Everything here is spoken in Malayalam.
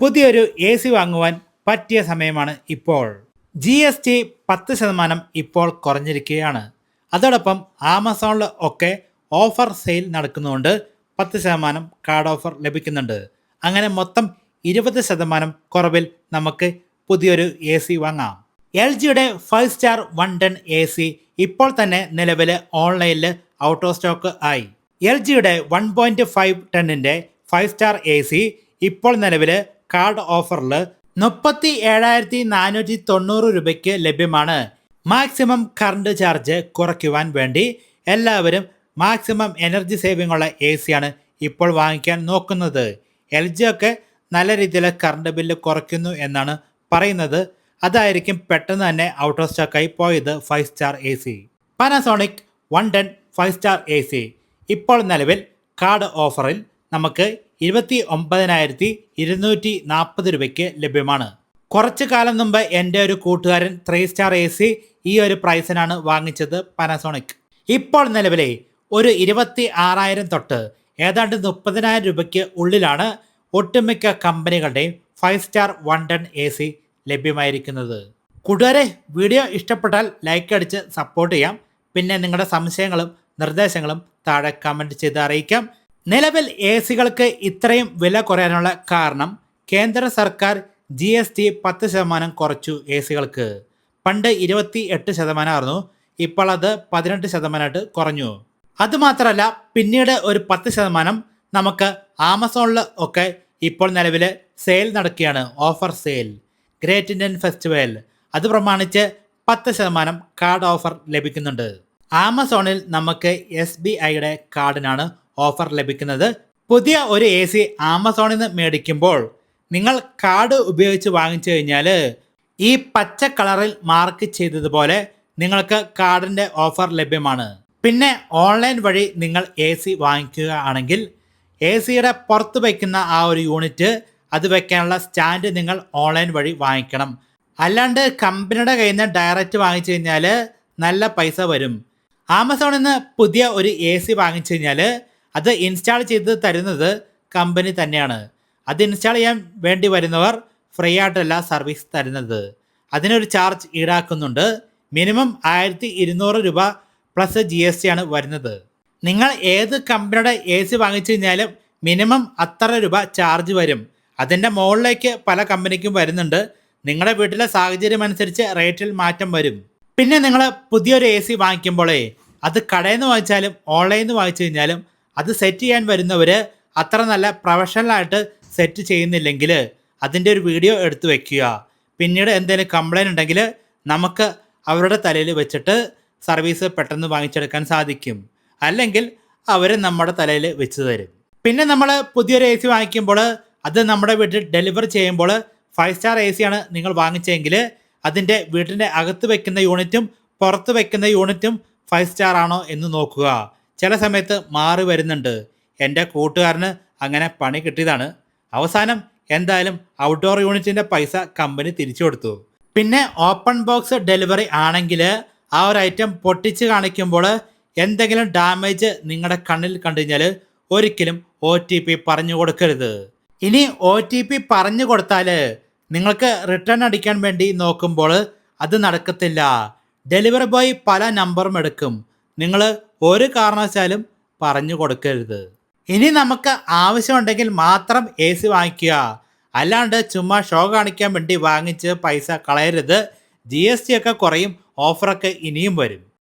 പുതിയൊരു എ സി വാങ്ങുവാൻ പറ്റിയ സമയമാണ് ഇപ്പോൾ. ജി എസ് ടി പത്ത് ശതമാനം ഇപ്പോൾ കുറഞ്ഞിരിക്കുകയാണ്. അതോടൊപ്പം ആമസോണിൽ ഒക്കെ ഓഫർ സെയിൽ നടക്കുന്നതുകൊണ്ട് പത്ത് ശതമാനം കാർഡ് ഓഫർ ലഭിക്കുന്നുണ്ട്. അങ്ങനെ മൊത്തം ഇരുപത് ശതമാനം കുറവിൽ നമുക്ക് പുതിയൊരു എ സി വാങ്ങാം. എൽ ജിയുടെ five star one ton A C ഇപ്പോൾ തന്നെ നിലവിൽ ഓൺലൈനിൽ ഔട്ട് ഓഫ് സ്റ്റോക്ക് ആയി. എൽ ജിയുടെ വൺ പോയിന്റ് ഫൈവ് ടണ്ണിന്റെ ഫൈവ് സ്റ്റാർ എ സി ഇപ്പോൾ നിലവിൽ കാർഡ് ഓഫറിൽ മുപ്പത്തി ഏഴായിരത്തി നാനൂറ്റി തൊണ്ണൂറ് രൂപയ്ക്ക് ലഭ്യമാണ്. മാക്സിമം കറണ്ട് ചാർജ് കുറയ്ക്കുവാൻ വേണ്ടി എല്ലാവരും മാക്സിമം എനർജി സേവിംഗ് ഉള്ള എ സിയാണ് ഇപ്പോൾ വാങ്ങിക്കാൻ നോക്കുന്നത്. എൽ ജി ഒക്കെ നല്ല രീതിയിൽ കറണ്ട് ബില്ല് കുറയ്ക്കുന്നു എന്നാണ് പറയുന്നത്. അതായിരിക്കും പെട്ടെന്ന് തന്നെ ഔട്ട് ഓഫ് സ്റ്റോക്കായി പോയത് five star A C. Panasonic one ten five star A C. ഇപ്പോൾ നിലവിൽ കാർഡ് ഓഫറിൽ നമുക്ക് ഇരുപത്തി ഒമ്പതിനായിരത്തി ഇരുന്നൂറ്റി നാൽപ്പത് രൂപയ്ക്ക് ലഭ്യമാണ്. കുറച്ച് കാലം മുമ്പ് എന്റെ ഒരു കൂട്ടുകാരൻ ത്രീ സ്റ്റാർ എ സി ഈ ഒരു പ്രൈസിനാണ് വാങ്ങിച്ചത് പാനസോണിക് ഇപ്പോൾ നിലവിലെ ഒരു ഇരുപത്തി ആറായിരം തൊട്ട് ഏതാണ്ട് മുപ്പതിനായിരം രൂപയ്ക്ക് ഉള്ളിലാണ് ഒട്ടുമിക്ക കമ്പനികളുടെയും five star one ton A C ലഭ്യമായിരിക്കുന്നത്. കൂട്ടുകാരെ വീഡിയോ ഇഷ്ടപ്പെട്ടാൽ ലൈക്ക് അടിച്ച് സപ്പോർട്ട് ചെയ്യാം. പിന്നെ നിങ്ങളുടെ സംശയങ്ങളും നിർദ്ദേശങ്ങളും താഴെ കമന്റ് ചെയ്ത് അറിയിക്കാം. നിലവിൽ എ സികൾക്ക് ഇത്രയും വില കുറയാനുള്ള കാരണം കേന്ദ്ര സർക്കാർ ജി എസ് ടി പത്ത് ശതമാനം കുറച്ചു എ സികൾക്ക്. പണ്ട് ഇരുപത്തി എട്ട് ശതമാനമായിരുന്നു ഇപ്പോൾ അത് പതിനെട്ട് ശതമാനമായിട്ട് കുറഞ്ഞു. അതുമാത്രമല്ല പിന്നീട് ഒരു പത്ത് ശതമാനം നമുക്ക് ആമസോണിൽ ഒക്കെ ഇപ്പോൾ നിലവിൽ സെയിൽ നടക്കുകയാണ് offer sale great Indian festival. അത് പ്രമാണിച്ച് പത്ത് ശതമാനം കാർഡ് ഓഫർ ലഭിക്കുന്നുണ്ട്. ആമസോണിൽ നമുക്ക് എസ് ബി ഐയുടെ കാർഡിനാണ് ഓഫർ ലഭിക്കുന്നത് പുതിയ ഒരു എ സി ആമസോണിൽ നിന്ന് മേടിക്കുമ്പോൾ നിങ്ങൾ കാർഡ് ഉപയോഗിച്ച് വാങ്ങിച്ചു കഴിഞ്ഞാൽ ഈ പച്ച കളറിൽ മാർക്ക് ചെയ്തതുപോലെ നിങ്ങൾക്ക് കാർഡിന്റെ ഓഫർ ലഭ്യമാണ്. പിന്നെ ഓൺലൈൻ വഴി നിങ്ങൾ എ സി വാങ്ങിക്കുക ആണെങ്കിൽ എ സിയുടെ പുറത്ത് വയ്ക്കുന്ന ആ ഒരു യൂണിറ്റ് അത് വയ്ക്കാനുള്ള സ്റ്റാൻഡ് നിങ്ങൾ ഓൺലൈൻ വഴി വാങ്ങിക്കണം. അല്ലാണ്ട് കമ്പനിയുടെ കയ്യിൽ നിന്ന് ഡയറക്റ്റ് വാങ്ങിച്ചു കഴിഞ്ഞാൽ നല്ല പൈസ വരും. ആമസോണിൽ നിന്ന് പുതിയ ഒരു എ സി വാങ്ങിച്ചു കഴിഞ്ഞാൽ അത് ഇൻസ്റ്റാൾ ചെയ്ത് തരുന്നത് കമ്പനി തന്നെയാണ്. അത് ഇൻസ്റ്റാൾ ചെയ്യാൻ വേണ്ടി വരുന്നവർ ഫ്രീ ആയിട്ടല്ല സർവീസ് തരുന്നത്. അതിനൊരു ചാർജ് ഈടാക്കുന്നുണ്ട്. മിനിമം ആയിരത്തി ഇരുന്നൂറ് രൂപ പ്ലസ് ജി എസ് ടി ആണ് വരുന്നത്. നിങ്ങൾ ഏത് കമ്പനിയുടെ എ സി വാങ്ങിച്ചു കഴിഞ്ഞാലും മിനിമം അത്ര രൂപ ചാർജ് വരും. അതിന്റെ മുകളിലേക്ക് പല കമ്പനിക്കും വരുന്നുണ്ട്. നിങ്ങളുടെ വീട്ടിലെ സാഹചര്യം അനുസരിച്ച് റേറ്റിൽ മാറ്റം വരും. പിന്നെ നിങ്ങൾ പുതിയൊരു എ സി വാങ്ങിക്കുമ്പോഴേ അത് കടയിൽ നിന്ന് വാങ്ങിച്ചാലും ഓൺലൈനിൽ നിന്ന് വാങ്ങിച്ചു കഴിഞ്ഞാലും അത് സെറ്റ് ചെയ്യാൻ വരുന്നവർ അത്ര നല്ല പ്രൊഫഷണലായിട്ട് സെറ്റ് ചെയ്യുന്നില്ലെങ്കിൽ അതിന്റെ ഒരു വീഡിയോ എടുത്തു വെക്കുക. പിന്നീട് എന്തെങ്കിലും കംപ്ലൈന്റ് ഉണ്ടെങ്കിൽ നമുക്ക് അവരുടെ തലയിൽ വെച്ചിട്ട് സർവീസ് പെട്ടെന്ന് വാങ്ങിച്ചെടുക്കാൻ സാധിക്കും. അല്ലെങ്കിൽ അവർ നമ്മുടെ തലയിൽ വെച്ച് തരും. പിന്നെ നമ്മൾ പുതിയൊരു എ സി വാങ്ങിക്കുമ്പോൾ അത് നമ്മുടെ വീട്ടിൽ ഡെലിവർ ചെയ്യുമ്പോൾ ഫൈവ് സ്റ്റാർ എ സിയാണ് നിങ്ങൾ വാങ്ങിച്ചതെങ്കിൽ അതിന്റെ വീട്ടിന്റെ അകത്ത് വെക്കുന്ന യൂണിറ്റും പുറത്ത് വെക്കുന്ന യൂണിറ്റും ഫൈവ് സ്റ്റാർ ആണോ എന്ന് നോക്കുക. ചില സമയത്ത് മാറി വരുന്നുണ്ട്. എന്റെ കൂട്ടുകാരന് അങ്ങനെ പണി കിട്ടിയതാണ്. അവസാനം എന്തായാലും ഔട്ട്ഡോർ യൂണിറ്റിന്റെ പൈസ കമ്പനി തിരിച്ചു കൊടുത്തു. പിന്നെ ഓപ്പൺ ബോക്സ് ഡെലിവറി ആണെങ്കിൽ ആ ഒരു ഐറ്റം പൊട്ടിച്ച് കാണിക്കുമ്പോൾ എന്തെങ്കിലും ഡാമേജ് നിങ്ങളുടെ കണ്ണിൽ കണ്ടു കഴിഞ്ഞാൽ ഒരിക്കലും ഒ ടി പി പറഞ്ഞു കൊടുക്കരുത്. ഇനി ഒ ടി പി പറഞ്ഞു കൊടുത്താൽ നിങ്ങൾക്ക് റിട്ടേൺ അടിക്കാൻ വേണ്ടി നോക്കുമ്പോൾ അത് നടക്കത്തില്ല. ഡെലിവറി ബോയ് പല നമ്പറും എടുക്കും. നിങ്ങൾ ഒരു കാരണവശാലും പറഞ്ഞു കൊടുക്കരുത്. ഇനി നമുക്ക് ആവശ്യമുണ്ടെങ്കിൽ മാത്രം എ സി വാങ്ങിക്കുക. അല്ലാണ്ട് ചുമ്മാ ഷോ കാണിക്കാൻ വേണ്ടി വാങ്ങിച്ച് പൈസ കളയരുത്. ജി എസ് ടി ഒക്കെ കുറയും ഓഫറൊക്കെ ഇനിയും വരും.